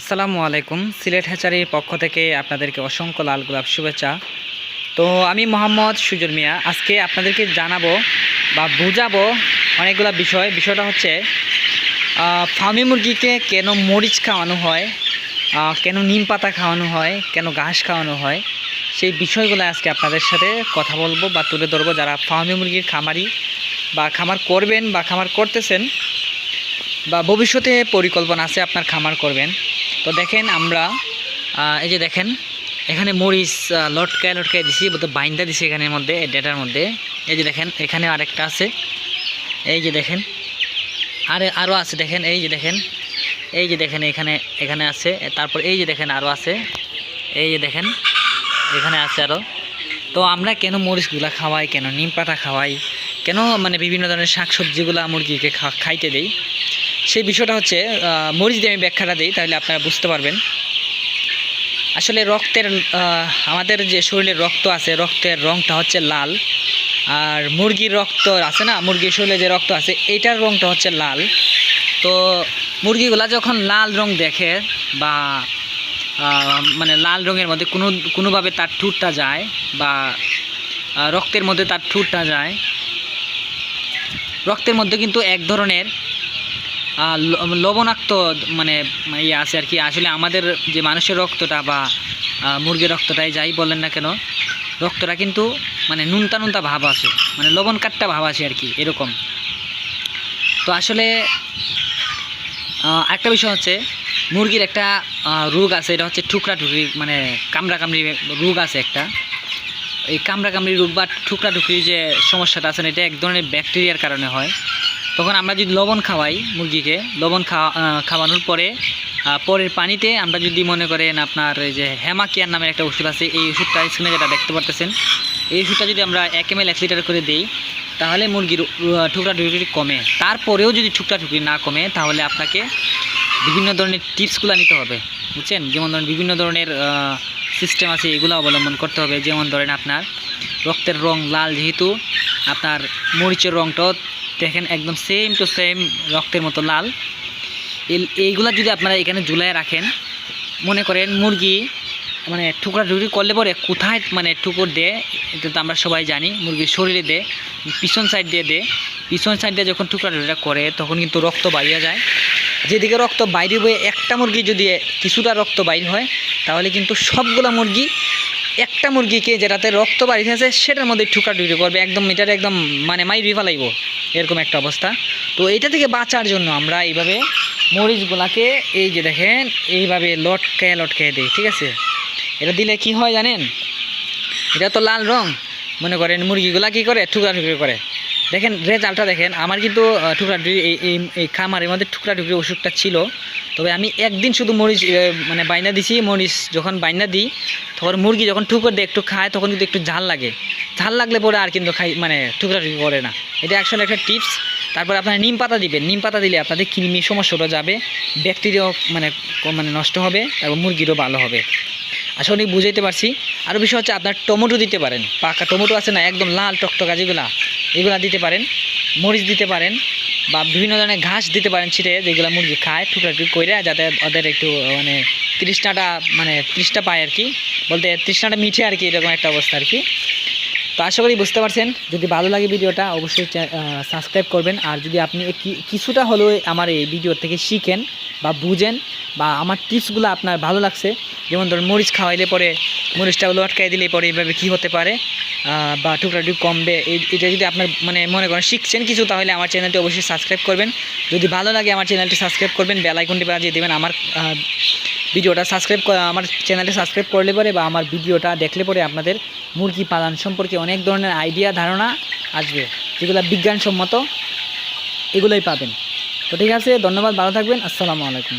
আসসালামু আলাইকুম। সিলেট হ্যাচারির পক্ষ থেকে আপনাদেরকে অসংখ্য লাল গোলাপ শুভেচ্ছা। তো আমি মোহাম্মদ সুজন মিয়া। আজকে আপনাদেরকে জানাব বা বুঝাবো অনেকগুলো বিষয়। বিষয়টা হচ্ছে ফার্মি মুরগিকে কেন মরিচ খাওয়ানো হয় কেন নিম পাতা খাওয়ানো হয়, কেন ঘাস খাওয়ানো হয়, সেই বিষয়গুলো আজকে আপনাদের সাথে কথা বলব বা তুলে ধরবো। যারা ফার্মি মুরগির খামারি বা খামার করবেন বা খামার করতেছেন বা ভবিষ্যতে পরিকল্পনা আছে আপনার খামার করবেন তো দেখেন আমরা এই যে দেখেন, এখানে মরিচ লটকায় লটকায় দিছি বোধহয় বাইন্দা দিছি এখানের মধ্যে ডেটার মধ্যে। এই যে দেখেন এখানে আরেকটা আছে। এই যে দেখেন, আরে আরও আছে, দেখেন, এই যে দেখেন, এই যে দেখেন, এখানে এখানে আছে তারপর এই যে দেখেন আরও আছে, এই যে দেখেন, এখানে আছে আরও তো আমরা কেন মরিচগুলা খাওয়াই, কেন নিম পাতা খাওয়াই, কেন মানে বিভিন্ন ধরনের শাকসবজিগুলা মুরগিকে খা- খাইতে দেই? সেই বিষয়টা হচ্ছে মরিচ দিয়ে আমি ব্যাখ্যাটা দিই, তাহলে আপনারা বুঝতে পারবেন। আসলে রক্তের আমাদের যে শরীরের রক্ত আছে, রক্তের রঙটা হচ্ছে লাল। আর মুরগির রক্ত আছে না, মুরগির শরীরে যে রক্ত আছে এইটার রঙটা হচ্ছে লাল। তো মুরগিগুলা যখন লাল রং দেখে বা মানে লাল রঙের মধ্যে কোনো, কোনোভাবে তার ঠুটটা যায় বা রক্তের মধ্যে তার ঠুটটা যায়, রক্তের মধ্যে কিন্তু এক ধরনের লবণাক্ত মানে মানে ইয়ে আছে আর কি। আসলে আমাদের যে মানুষের রক্তটা বা মুরগির রক্তটাই যাই বলেন না কেন, রক্তটা কিন্তু মানে নুনতা নুনতা ভাব আছে। মানে লবণ কাটটা ভাব আছে আর কি, এরকম। তো আসলে একটা বিষয় হচ্ছে, মুরগির একটা রোগ আছে, এটা হচ্ছে ঠুকরা ঠুকরি মানে কামড়া কামড়ি রোগ আছে একটা। এই কামড়া কামড়ি রোগ বা ঠুকরা ঠুকরি যে সমস্যাটা আছে, এটা এক ধরনের ব্যাকটেরিয়ার কারণে হয়। তখন আমরা যদি লবণ খাওয়াই মুরগিকে, লবণ খাওয়া খাওয়ানোর পরে পরের পানিতে আমরা যদি মনে করেন আপনার এই যে হেমাকিয়ার নামের একটা ওষুধ আছে, এই ওষুধটা স্ক্রিনে যেটা দেখতে পারতেছেন, এই ওষুধটা যদি আমরা এক এম এল এক লিটার করে দিই, তাহলে মুরগির ঠুকরা ঠুকরি কমে। তারপরেও যদি ঠুকরা ঠুকরি না কমে, তাহলে আপনাকে বিভিন্ন ধরনের টিপসগুলো নিতে হবে, বুঝছেন? যেমন ধরেন বিভিন্ন ধরনের সিস্টেম আছে, এগুলো অবলম্বন করতে হবে। যেমন ধরেন আপনার রক্তের রং লাল যেহেতু আপনার মরিচের রংটাও দেখেন একদম সেম টু সেম রক্তের মতো লাল। এই- এইগুলা যদি আপনারা এখানে ঝুলায় রাখেন, মনে করেন মুরগি মানে টুকরা টুকরি করলে পরে কোথায় মানে টুকুর দেয়, এটা তো আমরা সবাই জানি, মুরগির শরীরে দেয়, পিছন সাইড দিয়ে দেয়। পিছন সাইড দিয়ে যখন টুকরা টুকরা করে, তখন কিন্তু রক্ত বাড়িয়ে যায়। যেদিকে রক্ত বাইরে বয়ে একটা মুরগি যদি কিছুটা রক্ত বাইর হয়, তাহলে কিন্তু সবগুলো মুরগি একটা মুরগিকে যেটাতে রক্ত বাড়িতে আছে, সেটার মধ্যে ঠুকা ঠুকি করবে। একদম এটার একদম মানে মাই রিফালাইব এরকম একটা অবস্থা। তো এইটা থেকে বাঁচার জন্য আমরা এইভাবে মরিচগুলাকে এই যে দেখেন, এইভাবে লটকায় লটকায় দিই, ঠিক আছে? এটা দিলে কি হয় জানেন? এটা তো লাল রং। মনে করেন মুরগিগুলা কি করে? ঠুকরা ঠুকরি করে। দেখেন, রেজাল্টটা দেখেন, আমার কিন্তু টুকরা এই এই এই খামারের মধ্যে টুকরা টুকরি ওষুধটা ছিল। তবে আমি একদিন শুধু মরিচ মানে বাইনা দিছি, মরিচ যখন বাইনা দিই তখন মুরগি যখন ঠুকর দিয়ে একটু খায়, তখন কিন্তু একটু ঝাল লাগে। ঝাল লাগলে পরে আর কিন্তু খাই মানে টুকরা টুকরি করে না। এটা আসলে একটা টিপস তারপর আপনারা নিম পাতা দিবেন। নিম পাতা দিলে আপনাদের কৃমি সমস্যাটা যাবে ব্যাকটেরিয়াও মানে মানে নষ্ট হবে তারপর মুরগিরও ভালো হবে। আসলে অনেক বুঝাইতে পারছি। আরও বিষয় হচ্ছে আপনার টমেটো দিতে পারেন। পাকা টমেটো আছে না, একদম লাল টকটকা যেগুলা, এগুলা দিতে পারেন। মরিচ দিতে পারেন। বা বিভিন্ন ধরনের ঘাস দিতে পারেন ছিটে যেগুলো মুরগি খায়, টুকরা টুকরি করে, যাতে ওদের একটু মানে তৃষ্ণাটা মানে তৃষ্ণা পায় আর কি। বলতে তৃষ্ণাটা মিঠে আর কি, এরকম একটা অবস্থা আর কি। তো আশা করি বুঝতে পারছেন। যদি ভালো লাগে ভিডিওটা, অবশ্যই সাবস্ক্রাইব করবেন। আর যদি আপনি কিছুটা হলেও আমার এই ভিডিও থেকে শিখেন বা বুঝেন বা আমার টিপসগুলো আপনার ভালো লাগছে, যেমন ধরুন মরিচ খাওয়াইলে পরে মরিচটা লটকাই দিলে পরে এইভাবে কী হতে পারে বা টুকরা টুকু কমবে, এই এটা যদি আপনার মানে মনে করেন শিখছেন কিছু, তাহলে আমার চ্যানেলটি অবশ্যই সাবস্ক্রাইব করবেন। যদি ভালো লাগে আমার চ্যানেলটি সাবস্ক্রাইব করবেন বেল আইকনটি বাজিয়ে দেবেন, আমার ভিডিওটা সাবস্ক্রাইব আমার চ্যানেলটি সাবস্ক্রাইব করলে পরে বা আমার ভিডিওটা দেখলে পরে আপনাদের মুরগি পালন সম্পর্কে অনেক ধরনের আইডিয়া ধারণা আসবে, যেগুলো বিজ্ঞানসম্মত এগুলোই পাবেন। তো ঠিক আছে, ধন্যবাদ, ভালো থাকবেন, আসসালামু আলাইকুম।